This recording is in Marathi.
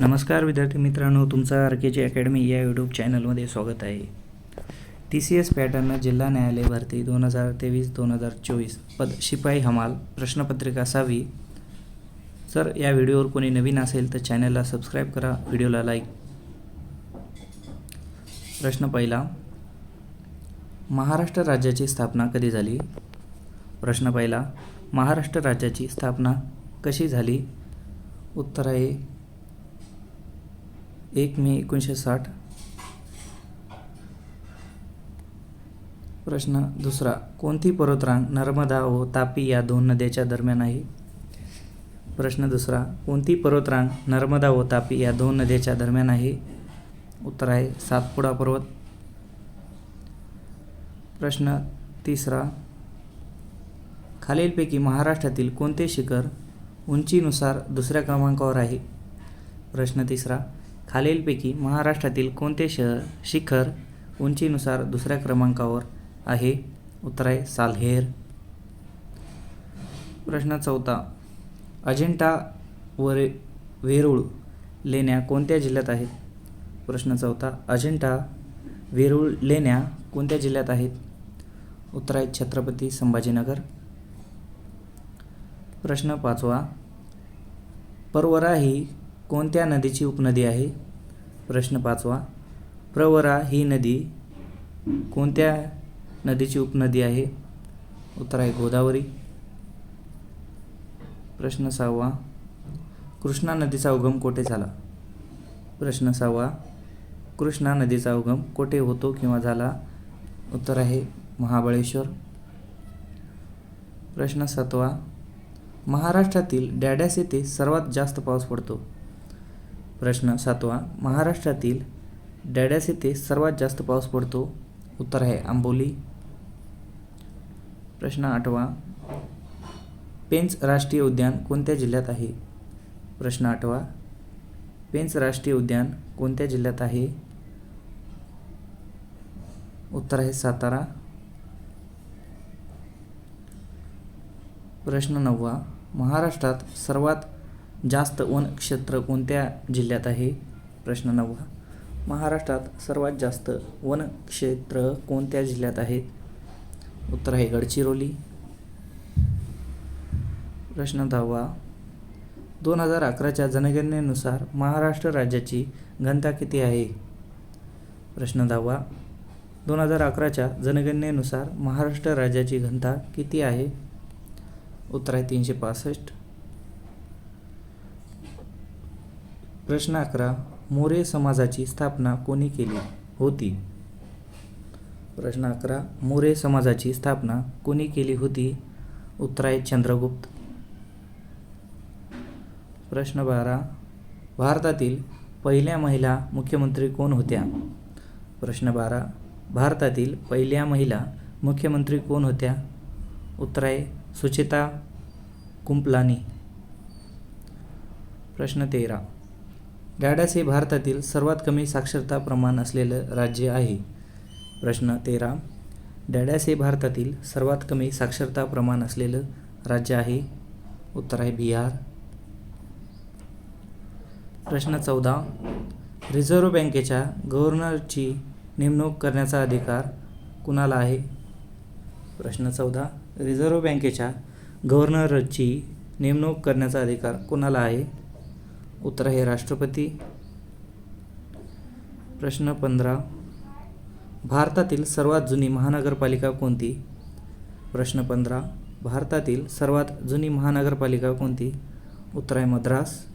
नमस्कार विद्यार्थी मित्रांनो तुमचं आर के जी अकॅडमी या यूट्यूब चॅनलमध्ये स्वागत आहे. टी सी एस पॅटर्न जिल्हा न्यायालय भरती दोन हजार तेवीस दोन हजार चोवीस पद शिपाई हमाल प्रश्नपत्रिका सहावी. सर या व्हिडिओवर कोणी नवीन असेल तर चॅनलला सबस्क्राईब करा व्हिडिओला लाईक. प्रश्न पहिला. महाराष्ट्र राज्याची स्थापना कधी झाली? प्रश्न पहिला. महाराष्ट्र राज्याची स्थापना कशी झाली? उत्तर आहे एक मे एकोणीसशे साठ. प्रश्न दुसरा कोणती पर्वतरांग नर्मदा व तापी या दोन नद्याच्या दरम्यान आहे? प्रश्न दुसरा कोणती पर्वतरांग नर्मदा व तापी या दोन नद्याच्या दरम्यान आहे? उत्तर आहे सातपुडा पर्वत. प्रश्न तिसरा खालीलपैकी महाराष्ट्रातील कोणते शिखर उंचीनुसार दुसऱ्या क्रमांकावर आहे? प्रश्न तिसरा खालीलपैकी महाराष्ट्रातील कोणते शहर शिखर उंचीनुसार दुसऱ्या क्रमांकावर आहे? उत्तर आहे सालहेर. प्रश्न चौथा. अजिंठा वरे वेरूळ लेण्या कोणत्या जिल्ह्यात आहेत? प्रश्न चौथा. अजिंठा वेरूळ लेण्या कोणत्या जिल्ह्यात आहेत? उत्तर आहे छत्रपती संभाजीनगर. प्रश्न पाचवा. परवरा ही कोणत्या नदीची उपनदी आहे? प्रश्न पाचवा. प्रवरा ही नदी कोणत्या नदीची उपनदी आहे? उत्तर आहे गोदावरी. प्रश्न सहावा. कृष्णा नदीचा उगम कोठे झाला? प्रश्न सहावा. कृष्णा नदीचा उगम कोठे होतो किंवा झाला? उत्तर आहे महाबळेश्वर. प्रश्न सातवा. महाराष्ट्रातील डॅडॅस येथे सर्वात जास्त पाऊस पडतो. प्रश्न सातवा महाराष्ट्रातील डॅडॅस येथे सर्वात जास्त पाऊस पडतो? उत्तर आहे आंबोली. प्रश्न आठवा पेंच राष्ट्रीय उद्यान कोणत्या जिल्ह्यात आहे? प्रश्न आठवा पेंच राष्ट्रीय उद्यान कोणत्या जिल्ह्यात आहे? उत्तर आहे सातारा. प्रश्न नववा महाराष्ट्रात सर्वात जास्त वन क्षेत्र कोणत्या जिल्ह्यात आहे? प्रश्न नववा. महाराष्ट्रात सर्वात जास्त वन क्षेत्र कोणत्या जिल्ह्यात आहेत उत्तर आहे गडचिरोली. प्रश्न दहावा. दोन हजार अकराच्या जनगणनेनुसार महाराष्ट्र राज्याची घनता किती आहे? प्रश्न दहावा. दोन हजार अकराच्या जनगणनेनुसार महाराष्ट्र राज्याची घनता किती आहे? उत्तर आहे तीनशे पासष्ट. प्रश्न अकरा. मोरे समाजाची स्थापना कोणी केली होती? प्रश्न अकरा. मोरे समाजाची स्थापना कोणी केली होती? उत्तर आहे चंद्रगुप्त. प्रश्न बारा. भारतातील पहिल्या महिला मुख्यमंत्री कोण होत्या? प्रश्न बारा. भारतातील पहिल्या महिला मुख्यमंत्री कोण होत्या? उत्तर आहे सुचिता कुंपलानी. प्रश्न तेरा. डॅडॅस हे भारतातील सर्वात कमी साक्षरता प्रमाण असलेलं राज्य आहे. प्रश्न तेरा. डॅडॅस हे भारतातील सर्वात कमी साक्षरता प्रमाण असलेलं राज्य आहे. उत्तर आहे बिहार. प्रश्न चौदा. रिझर्व्ह बँकेच्या गव्हर्नरची नेमणूक करण्याचा अधिकार कुणाला आहे? प्रश्न चौदा. रिझर्व्ह बँकेच्या गव्हर्नरची नेमणूक करण्याचा अधिकार कुणाला आहे? उत्तर आहे राष्ट्रपती. प्रश्न पंधरा. भारतातील सर्वात जुनी महानगरपालिका कोणती? प्रश्न पंधरा. भारतातील सर्वात जुनी महानगरपालिका कोणती? उत्तर आहे मद्रास.